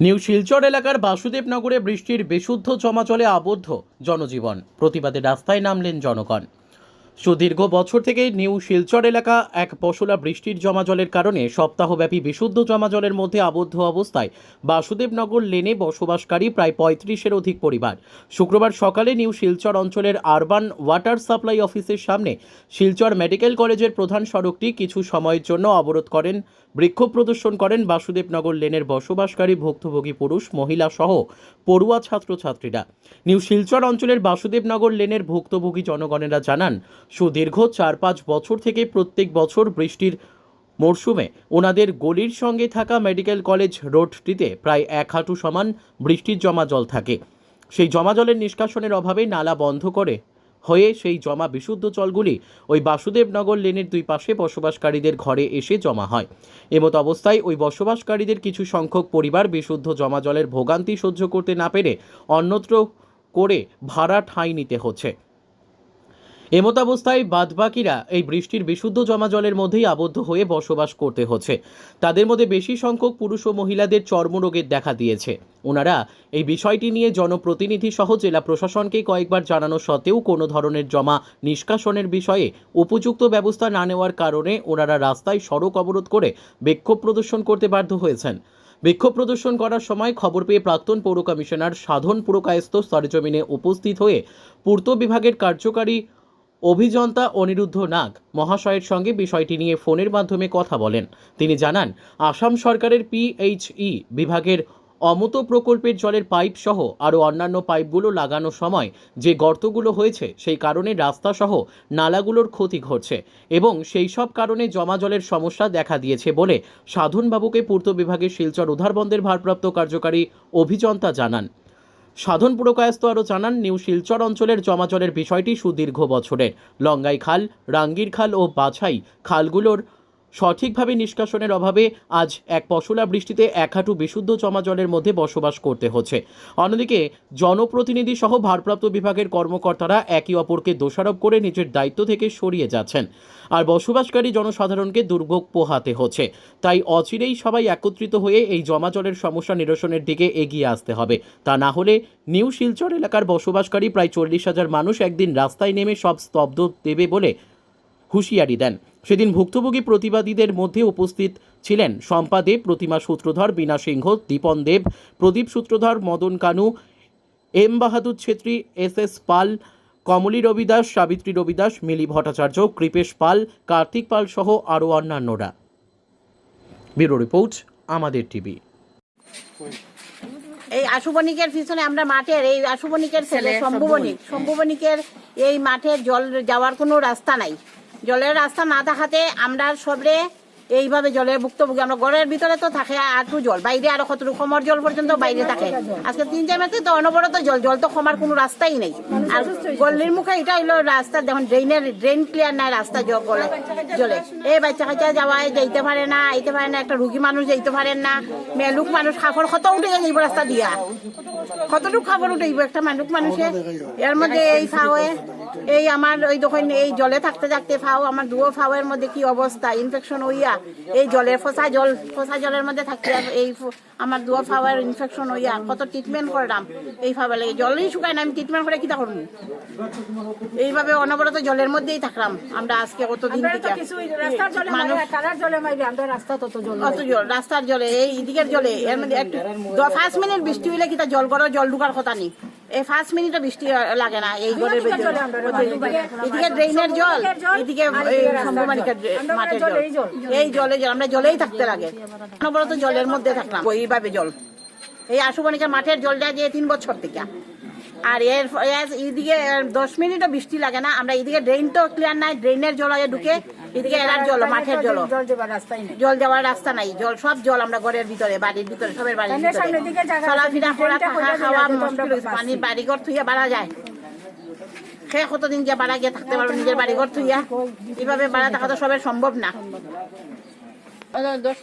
New Silchar এলাকার বাসুদেবনগরে বৃষ্টির বিশুদ্ধ চমাচলে আবদ্ধ জনজীবন। প্রতিবাদে রাস্তায় নামলেন জনগণ। সুদীর্ঘ বছর থেকে নিউ শিলচর এলাকা এক পশলা বৃষ্টির জমাজলের কারণে সপ্তাহব্যাপী বিশুদ্ধ জমাজলের মধ্যে আবদ্ধ অবস্থায় বাসুদেবনগর লেনে বসবাসকারী প্রায় পঁয়ত্রিশের অধিক পরিবার। শুক্রবার সকালে নিউ শিলচর অঞ্চলের আরবান ওয়াটার সাপ্লাই অফিসের সামনে শিলচর মেডিকেল কলেজের প্রধান সড়কটি কিছু সময়ের জন্য অবরোধ করেন, বিক্ষোভ প্রদর্শন করেন বাসুদেবনগর লেনের বসবাসকারী ভুক্তভোগী পুরুষ, মহিলা সহ পড়ুয়া ছাত্রছাত্রীরা। নিউ শিলচর অঞ্চলের বাসুদেবনগর লেনের ভুক্তভোগী জনগণেরা জানান সুদীর্ঘ চার পাঁচ বছর থেকে প্রত্যেক বছর বৃষ্টির মরশুমে ওনাদের গলির সঙ্গে থাকা মেডিকেল কলেজ রোডটিতে প্রায় এক হাঁটু সমান বৃষ্টির জমা জল থাকে। সেই জমা জলের নিষ্কাশনের অভাবে নালা বন্ধ করে হয়ে সেই জমা বিশুদ্ধ জলগুলি ওই বাসুদেবনগর লেনের দুই পাশে বসবাসকারীদের ঘরে এসে জমা হয়। এমত অবস্থায় ওই বসবাসকারীদের কিছু সংখ্যক পরিবার বিশুদ্ধ জমা জলের ভোগান্তি সহ্য করতে না পেরে অন্যত্র করে ভাড়া ঠাঁই নিতে হচ্ছে। এমতাবস্থায় বাদবাকিরা এই বৃষ্টির বিশুদ্ধ জমা জলের মধ্যেই আবদ্ধ হয়ে বসবাস করতে হচ্ছে। তাদের মধ্যে বেশি সংখ্যক পুরুষ ও মহিলাদের চর্মরোগের দেখা দিয়েছে। ওনারা এই বিষয়টি নিয়ে জনপ্রতিনিধি সহ জেলা প্রশাসনকে কয়েকবার জানানো সত্ত্বেও কোনো ধরনের জমা নিষ্কাশনের বিষয়ে উপযুক্ত ব্যবস্থা না নেওয়ার কারণে ওনারা রাস্তায় সড়ক অবরোধ করে বিক্ষোভ প্রদর্শন করতে বাধ্য হয়েছেন। বিক্ষোভ প্রদর্শন করার সময় খবর পেয়ে প্রাক্তন পৌর কমিশনার সাধন পুরকায়স্থ সরেজমিনে উপস্থিত হয়ে পূর্ত বিভাগের কার্যকারী অভিযন্তা অনিরুদ্ধ নাগ মহাশয়ের সঙ্গে বিষয়টি নিয়ে ফোনের মাধ্যমে কথা বলেন। তিনি জানান, আসাম সরকারের পিএইচই বিভাগের অমত প্রকল্পের জলের পাইপ সহ আরও অন্যান্য পাইপগুলো লাগানোর সময় যে গর্তগুলো হয়েছে সেই কারণে রাস্তা সহ নালাগুলোর ক্ষতি ঘটছে এবং সেই সব কারণে জমা জলের সমস্যা দেখা দিয়েছে বলে সাধনবাবুকে পূর্ত বিভাগের শিলচর উধারবন্দের ভারপ্রাপ্ত কার্যকারী অভিযন্তা জানান। সাধন পুরকায়স্ত আরও জানান, নিউ শিলচর অঞ্চলের জমাচরের বিষয়টি সুদীর্ঘ বছরের। লঙ্গাই খাল রাঙ্গির খাল ও বাছাই খালগুলোর সঠিকভাবে নিষ্কাশনের অভাবে আজ এক পশলা বৃষ্টিতে এক হাঁটু বিশুদ্ধ জমাজলের মধ্যে বসবাস করতে হচ্ছে। অন্যদিকে জনপ্রতিনিধি সহ ভারপ্রাপ্ত বিভাগের কর্মকর্তারা একে অপরকে দোষারোপ করে নিজের দায়িত্ব থেকে সরিয়ে যাচ্ছেন। আর বসবাসকারী জনসাধারণকে দুর্ভোগ পোহাতে হচ্ছে। তাই অচিরেই সবাই একত্রিত হয়ে এই জমাজলের সমস্যা নিরসনের দিকে এগিয়ে আসতে হবে। তা না হলে নিউ শিলচর এলাকার বসবাসকারী প্রায় চল্লিশ হাজার মানুষ একদিন রাস্তায় নেমে সব স্তব্ধ দেবে বলে হুঁশিয়ারি দেন। সেদিন ভুক্তভোগী প্রতিবাদীদের মধ্যে উপস্থিত ছিলেন Shampa Deb Pratima Sutradhar Bina Singha Dipan Deb Pradip Sutradhar Madan Kanu M Bahadur Chhetri S S Pal Kamli Ravidas Savitri Ravidas Mili Bhattacharya Kripesh Pal Kartik Pal সহ আরও অন্যান্যরা। ব্যুরো রিপোর্ট আমাদের টিভি। এই আশুবণিকের পিছনে আমরা মাঠের এই আশুবণিকের ছেলে শম্ভু বণিক শম্ভু বণিকের এই মাঠের জল যাওয়ার কোনো রাস্তা নাই। জলের রাস্তা না থাকাতে আমরা সবরে এইভাবে জলের ভুক্তভোগী। আমরা ঘরের ভিতরে তো থাকে আটু জল, বাইরে আরও কতটুকু? কমর জল পর্যন্ত বাইরে থাকে। আজকে তিন চার মাসে তো অনবরত জল জল তো কমার কোনো রাস্তাই নেই। আর গল্লির মুখে এটা হইল রাস্তা, দেখুন ড্রেনের ড্রেন ক্লিয়ার নাই রাস্তা জল গলে জলে। এই বাচ্চা কাচ্চা যাওয়ায় যাইতে পারে না, আইতে পারে না, একটা রুগী মানুষ যাইতে পারেন না। মেলুক মানুষ খাফর কত উঠে যাইব রাস্তা দিয়া? কতটুকু খাবার উঠাইব একটা মানুষ মানুষের এর মধ্যে এই ফাওয়ে এই আমার ওই দোকান এই জলে থাকতে থাকতে ফাও আমার দুয়ো ফাওয়ের মধ্যে কি অবস্থা? ইনফেকশন হইয়া এই জলের ফসা জল ফসা জলের মধ্যে থাকতে এই আমার দুয়ো ফাওয়ের ইনফেকশন হইয়া কত ট্রিটমেন্ট করলাম এই ফাওয়া লাগে। জলই শুকায় না আমি ট্রিটমেন্ট করে কিটা করব? এইভাবে অনবরত জলের মধ্যেই থাকলাম আমরা আজকে কতদিন রাস্তার জলে এই এদিকের জলে এর মধ্যে একটু পাঁচ মিনিট বৃষ্টি হইলে কিটা জল করো জল ঢুকার কথা নেই। এই পাঁচ মিনিটও বৃষ্টি লাগে না এই ঘরের এদিকের ভেতরে জলে আমরা বাড়ি এদিকে ড্রেনের জল এদিকে আর এই এদিকে রাস্তা। শম্ভুমানিকের আমরা মাঠের জল, জল। এই জলে জল আমরা জলেই থাকতে লাগে। অনবরত জলের মধ্যে থাকলাম। এইভাবে জল। এই মাঠের জলটা যে তিন বছর থেকে। আর এর এদিকে দশ মিনিটও বৃষ্টি লাগে না আমরা এদিকে ড্রেন তো ক্লিয়ার নাই ড্রেনের জল ঢুকে এদিকে এরার জল মাঠের জল জল। যাবার রাস্তাই নেই। জল যাওয়ার রাস্তা নাই জল সব জল আমরা ঘরের ভিতরে বাড়ির ভিতরে সবের বাড়ির সামনে ভিতরে। চলাফেরা করা থাকা খাওয়া মুশকিল পানি বাড়িঘর থুইয়া বাড়া যায়। সে কতদিন গিয়ে বাড়া গিয়ে থাকতে পারব নিজের বাড়িঘর থুইয়া? এইভাবে বাড়া থাকা তো সবের সম্ভব না। দশ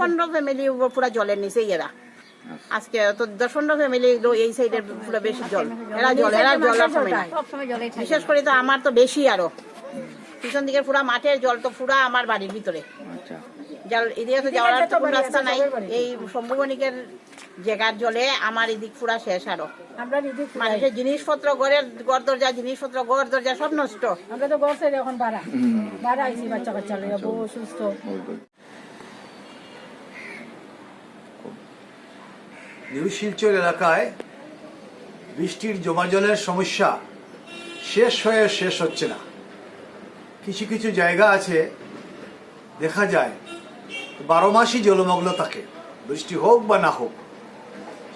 পনেরো ফ্যামিলি পুরো জলের নিচেই এরা। আজকে তো দশ পনেরো ফ্যামিলি এই সাইডের পুরো বেশি জল। এরা জল এরা জল বিশেষ করে তো আমার তো বেশি আরও। পিছন দিকের পুরা মাঠের জল তো পুরা আমার বাড়ির ভিতরে। জাল- এদিকে তো যাওয়ার তো কোনো রাস্তা নাই। এই শম্ভুবণিকের জায়গার জলে আমার এদিক পুরা শেষ আরও। মানুষের জিনিসপত্র ঘরের ঘর দরজা জিনিসপত্র ঘর দরজা সব নষ্ট। আমরা তো ঘর ছেড়ে এখন বাড়া বাড়া আইছি বাচ্চা কাচ্চা লইয়া বউ অসুস্থ। নিউ শিলচর এলাকায় বৃষ্টির জমা জলের সমস্যা শেষ হয়ে শেষ হচ্ছে না। কিছু কিছু জায়গা আছে, দেখা যায়, বারো মাসই জলমগ্ন থাকে বৃষ্টি হোক বা না হোক,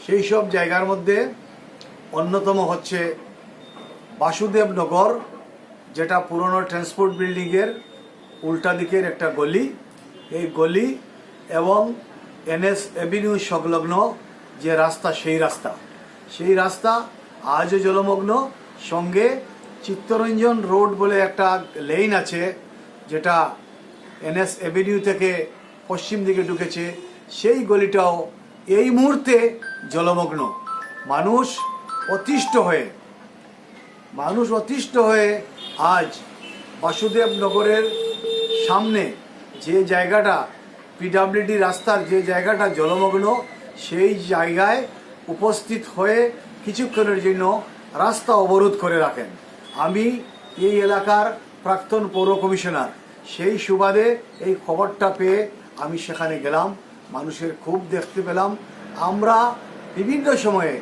সেই সব জায়গার মধ্যে অন্যতম হচ্ছে বাসুদেবনগর, যেটা পুরনো ট্রান্সপোর্ট বিল্ডিংয়ের উল্টা দিকের একটা গলি। এই গলি এবং এনএস এভিনিউ সংলগ্ন যে রাস্তা, সেই রাস্তা। সেই রাস্তা আজও জলমগ্ন, সঙ্গে চিত্তরঞ্জন রোড বলে একটা লেন আছে, যেটা এনএস এভিনিউ থেকে পশ্চিম দিকে ঢুকেছে। সেই গলিটাও এই মুহূর্তে জলমগ্ন। মানুষ অতিষ্ঠ হয়ে, মানুষ অতিষ্ঠ হয়ে আজ বাসুদেব নগরের সামনে যে জায়গাটা পিডাব্লিউডি রাস্তার যে জায়গাটা জলমগ্ন, সেই জায়গায় উপস্থিত হয়ে কিছুক্ষণের জন্য রাস্তা অবরোধ করে রাখেন। আমি এই এলাকার প্রাক্তন পৌর কমিশনার। সেই সুবাদে এই খবরটা পেয়ে আমি সেখানে গেলাম, মানুষের খুব দেখতে পেলাম। আমরা বিভিন্ন সময়ে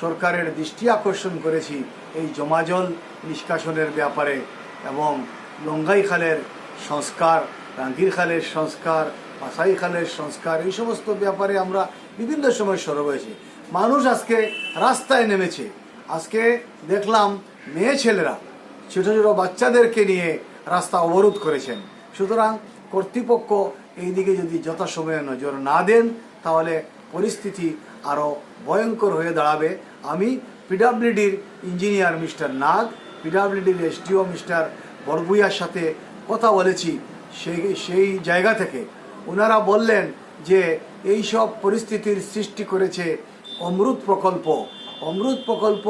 সরকারের দৃষ্টি আকর্ষণ করেছি এই জমাজল নিষ্কাশনের ব্যাপারে এবং লঙ্গাই খালের সংস্কার, রাঙ্গির খালের সংস্কার, পাসাই খালের সংস্কার, এই সমস্ত ব্যাপারে আমরা বিভিন্ন সময় সরব হয়েছি। মানুষ আজকে রাস্তায় নেমেছে। আজকে দেখলাম মেয়ে ছেলেরা ছোট ছোট বাচ্চাদেরকে নিয়ে রাস্তা অবরোধ করেছেন। সুতরাং কর্তৃপক্ষ এই দিকে যদি যথাসময়ে নজর না দেন, তাহলে পরিস্থিতি আরও ভয়ঙ্কর হয়ে দাঁড়াবে। আমি পিডাব্লিউডির ইঞ্জিনিয়ার মিস্টার নাগ, পিডাব্লিউডির এসডিও মিস্টার বড়বুইয়ার সাথে কথা বলেছি সেই সেই জায়গা থেকে। ওনারা বললেন যে এই সব পরিস্থিতির সৃষ্টি করেছে অমৃত প্রকল্প। অমৃত প্রকল্প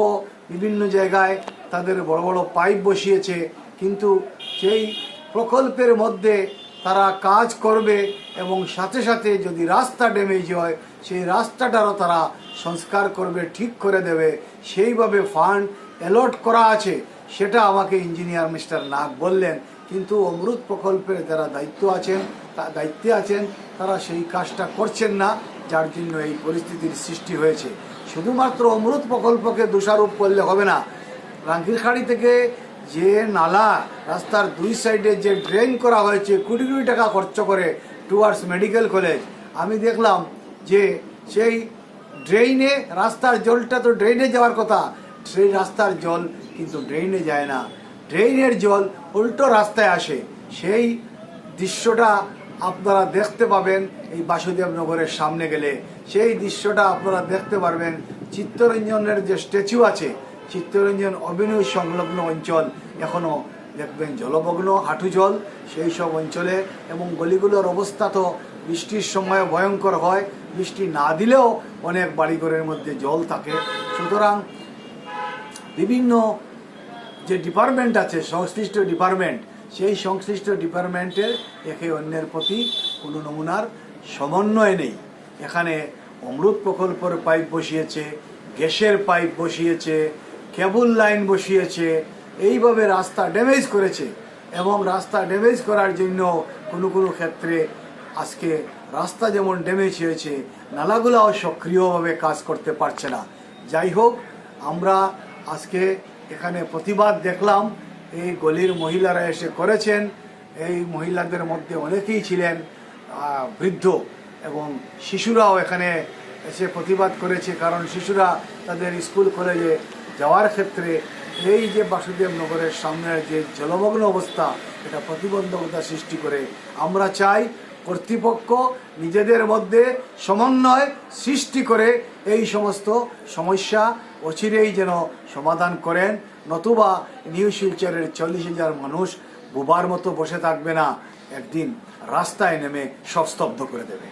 বিভিন্ন জায়গায় তাদের বড় বড় পাইপ বসিয়েছে, কিন্তু সেই প্রকল্পের মধ্যে তারা কাজ করবে এবং সাথে সাথে যদি রাস্তা ড্যামেজ হয়, সেই রাস্তাটারও তারা সংস্কার করবে, ঠিক করে দেবে। সেইভাবে ফান্ড অ্যালট করা আছে, সেটা আমাকে ইঞ্জিনিয়ার মিস্টার নাগ বললেন। কিন্তু অমৃত প্রকল্পের যারা দায়িত্ব আছেন দায়িত্বে আছেন, তারা সেই কাজটা করছেন না, যার জন্য এই পরিস্থিতির সৃষ্টি হয়েছে। শুধুমাত্র অমৃত প্রকল্পকে দোষারোপ করলে হবে না রাঙ্কিরখাড়ি থেকে যে নালা রাস্তার দুই সাইডে যে ড্রেন করা হয়েছে কোটি কোটি টাকা খরচ করে টুয়ার্ডস মেডিকেল কলেজ। আমি দেখলাম যে সেই ড্রেইনে রাস্তার জলটা তো ড্রেইনে যাওয়ার কথা। সেই রাস্তার জল কিন্তু ড্রেইনে যায় না। ড্রেইনের জল উল্টো রাস্তায় আসে। সেই দৃশ্যটা আপনারা দেখতে পাবেন এই বাসুদেবনগরের সামনে গেলে। সেই দৃশ্যটা আপনারা দেখতে পারবেন। চিত্তরঞ্জনের যে স্ট্যাচু আছে চিত্তরঞ্জন অভিনয় সংলগ্ন অঞ্চল এখনও দেখবেন জলমগ্ন, হাঁটু জল, সেই সব অঞ্চলে এবং গলিগুলোর অবস্থা তো বৃষ্টির সময় ভয়ঙ্কর হয়। বৃষ্টি না দিলেও অনেক বাড়িঘরের মধ্যে জল থাকে। সুতরাং বিভিন্ন যে ডিপার্টমেন্ট আছে, সংশ্লিষ্ট ডিপার্টমেন্ট, সেই সংশ্লিষ্ট ডিপার্টমেন্টের একে অন্যের প্রতি কোনো নমুনার সমন্বয় নেই। এখানে অমৃত প্রকল্পের পাইপ বসিয়েছে, গ্যাসের পাইপ বসিয়েছে কেবল লাইন বসিয়েছে, এইভাবে রাস্তা ড্যামেজ করেছে এবং রাস্তা ড্যামেজ করার জন্য কোনো কোনো ক্ষেত্রে আজকে রাস্তা যেমন ড্যামেজ হয়েছে, নালাগুলাও সক্রিয়ভাবে কাজ করতে পারছে না। যাই হোক, আমরা আজকে এখানে প্রতিবাদ দেখলাম, এই গলির মহিলারা এসে করেছেন, এই মহিলাদের মধ্যে অনেকেই ছিলেন বৃদ্ধ এবং শিশুরাও এখানে এসে প্রতিবাদ করেছে, কারণ শিশুরা তাদের স্কুল, কলেজে যাওয়ার ক্ষেত্রে এই যে বাসুদেব নগরের সামনের যে জলমগ্ন অবস্থা, এটা প্রতিবন্ধকতা সৃষ্টি করে। আমরা চাই কর্তৃপক্ষ নিজেদের মধ্যে সমন্বয় সৃষ্টি করে এই সমস্ত সমস্যা অচিরেই যেন সমাধান করেন। নতুবা নিউ শিলচরের চল্লিশ হাজার মানুষ বোবার মতো বসে থাকবে না। একদিন রাস্তায় নেমে সব স্তব্ধ করে দেবে।